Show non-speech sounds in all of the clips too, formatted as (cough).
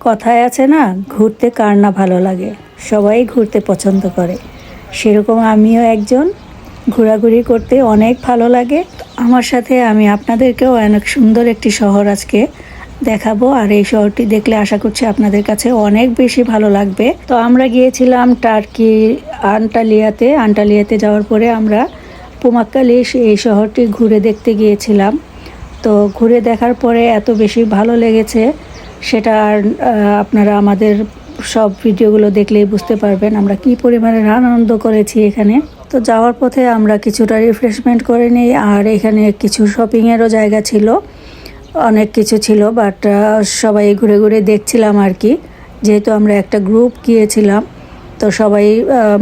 কথায় আছে না, ঘুরতে কার না ভালো লাগে? সবাই ঘুরতে পছন্দ করে। সেরকম আমিও একজন। ঘোরাঘুরি করতে অনেক ভালো লাগে। আমার সাথে আমি আপনাদেরকেও অনেক সুন্দর একটি শহর আজকে দেখাবো। আর এই শহরটি দেখলে আশা করছি আপনাদের কাছে অনেক বেশি ভালো লাগবে। তো আমরা গিয়েছিলাম টার্কি আন্টালিয়াতে। আন্টালিয়াতে যাওয়ার পরে আমরা পোমাক্কালি এই শহরটি ঘুরে দেখতে গিয়েছিলাম। তো ঘুরে দেখার পরে এত বেশি ভালো লেগেছে। সেটা আর আপনারা আমাদের সব ভিডিওগুলো দেখলেই বুঝতে পারবেন আমরা কি পরিমাণে আনন্দ করেছি এখানে। তো যাওয়ার পথে আমরা কিছুটা রিফ্রেশমেন্ট করে নিই, আর এখানে কিছু শপিংয়েরও জায়গা ছিল, অনেক কিছু ছিল বাট সবাই ঘুরে ঘুরে দেখছিলাম আর কি। যেহেতু আমরা একটা গ্রুপ গিয়েছিলাম, তো সবাই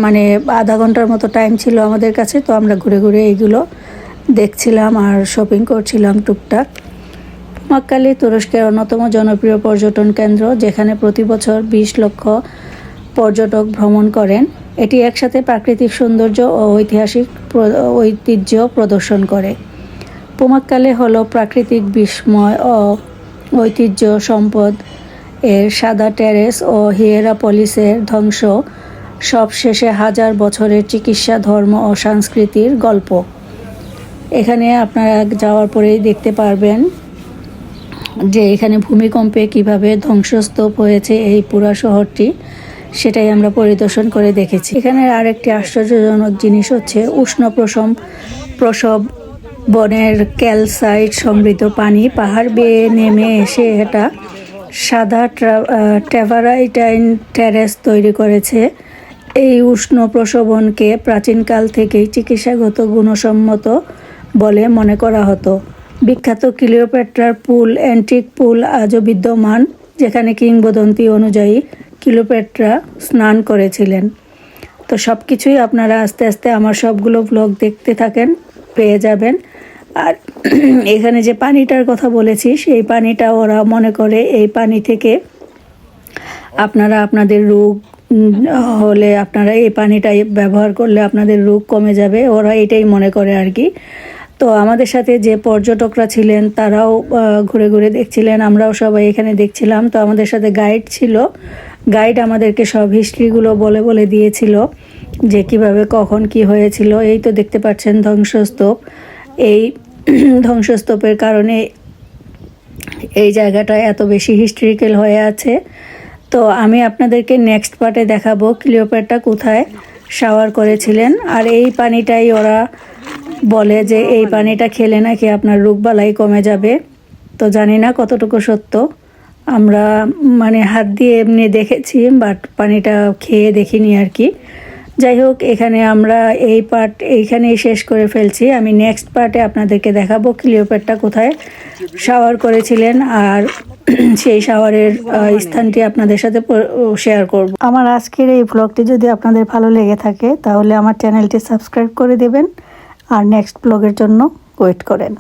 মানে আধা ঘণ্টার মতো টাইম ছিল আমাদের কাছে, তো আমরা ঘুরে ঘুরে এইগুলো দেখছিলাম আর শপিং করছিলাম টুকটাক। মক্কালি তুরস্কের অন্যতম জনপ্রিয় পর্যটন কেন্দ্র, যেখানে প্রতি বছর বিশ লক্ষ পর্যটক ভ্রমণ করেন। এটি একসাথে প্রাকৃতিক সৌন্দর্য ও ঐতিহাসিক ঐতিহ্য প্রদর্শন করে। পোমাক্কালে হল প্রাকৃতিক বিস্ময় ও ঐতিহ্য সম্পদ। এর সাদা টেরেস ও হিয়েরাপলিসের ধ্বংস সবশেষে হাজার বছরের চিকিৎসা, ধর্ম ও সংস্কৃতির গল্প। এখানে আপনারা যাওয়ার পরেই দেখতে পারবেন যে এখানে ভূমিকম্পে কীভাবে ধ্বংসস্তূপ হয়েছে এই পুরা শহরটি, সেটাই আমরা পরিদর্শন করে দেখেছি। এখানে আরেকটি আশ্চর্যজনক জিনিস হচ্ছে উষ্ণ প্রসব প্রসব বনের ক্যালসাইট সমৃদ্ধ পানি। পাহাড় বেয়ে নেমে এসে এটা সাদা ট্যাভারাইটাইন টেরেস তৈরি করেছে। এই উষ্ণ প্রসবনকে প্রাচীনকাল থেকেই চিকিৎসাগত গুণসম্মত বলে মনে করা হতো। বিখ্যাত ক্লিওপেট্রার পুল, অ্যান্টিক পুল আজও বিদ্যমান, যেখানে কিংবদন্তি অনুযায়ী ক্লিওপেট্রা স্নান করেছিলেন। তো সব কিছুই আপনারা আস্তে আস্তে আমার সবগুলো ব্লগ দেখতে থাকেন, পেয়ে যাবেন। আর (clears throat) এখানে যে পানিটার কথা বলেছি, সেই পানিটা ওরা মনে করে এই পানি থেকে আপনারা আপনাদের রোগ হলে আপনারা এই পানিটা ব্যবহার করলে আপনাদের রোগ কমে যাবে। ওরা এটাই মনে করে আর কি। তো আমাদের সাথে যে পর্যটকরা ছিলেন, তারাও ঘুরে ঘুরে দেখছিলেন, আমরাও সবাই এখানে দেখছিলাম। তো আমাদের সাথে গাইড ছিল। গাইড আমাদেরকে সব হিস্ট্রিগুলো বলে বলে দিয়েছিল যে কীভাবে, কখন, কি হয়েছিল। এই তো দেখতে পাচ্ছেন ধ্বংসস্তূপ। এই (clears throat) ধ্বংসস্তূপের কারণে এই জায়গাটা এত বেশি হিস্ট্রিক্যাল হয়ে আছে। তো আমি আপনাদেরকে নেক্সট পার্টে দেখাবো। ক্লিওপেট্রা কোথায়? শাওয়ার করেছিলেন। আর এই পানিটাই ওরা বলে যে এই পানিটা খেলে নাকি আপনার রোগবালাই কমে যাবে? তো জানি না কতটুকু সত্য। আমরা মানে হাত দিয়ে এমনি দেখেছি বাট পানিটা খেয়ে দেখিনি আর কি। যাই হোক এখানে আমরা এই পার্ট এইখানেই শেষ করে ফেলছি। আমি নেক্সট পার্টে আপনাদেরকে দেখাবো ক্লিওপেট্রা কোথায় শাওয়ার করেছিলেন আর (clears throat) সেই শাওয়ারের স্থানটি আপনাদের সাথে শেয়ার করব। আমার আজকের এই ব্লগটি যদি আপনাদের ভালো লেগে থাকে তাহলে আমার চ্যানেলটি সাবস্ক্রাইব করে দেবেন। আর নেক্সট ব্লগের জন্য ওয়েট করেন।